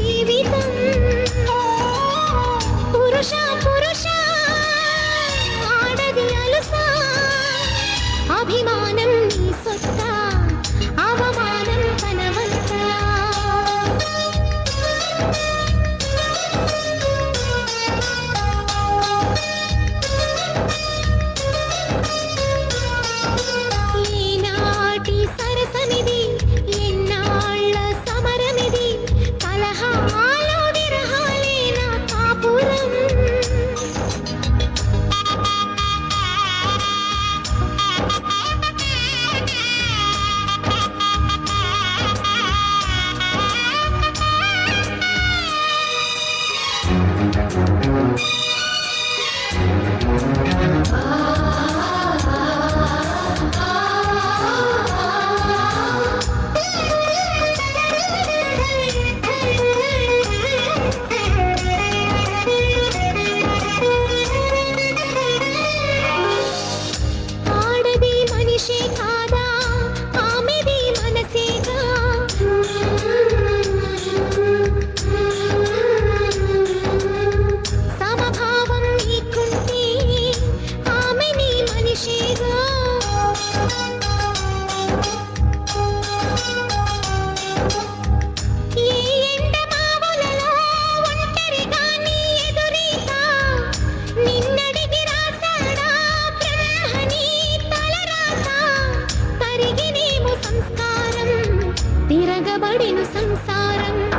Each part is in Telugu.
జీవితం. పురుష పురుష ఆడది అలసా. అభిమాన తెగబడిన సంసారం.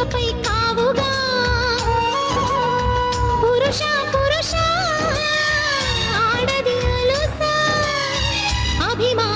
ఇకపై కావుగా. పురుష పురుష ఆడది అభిమా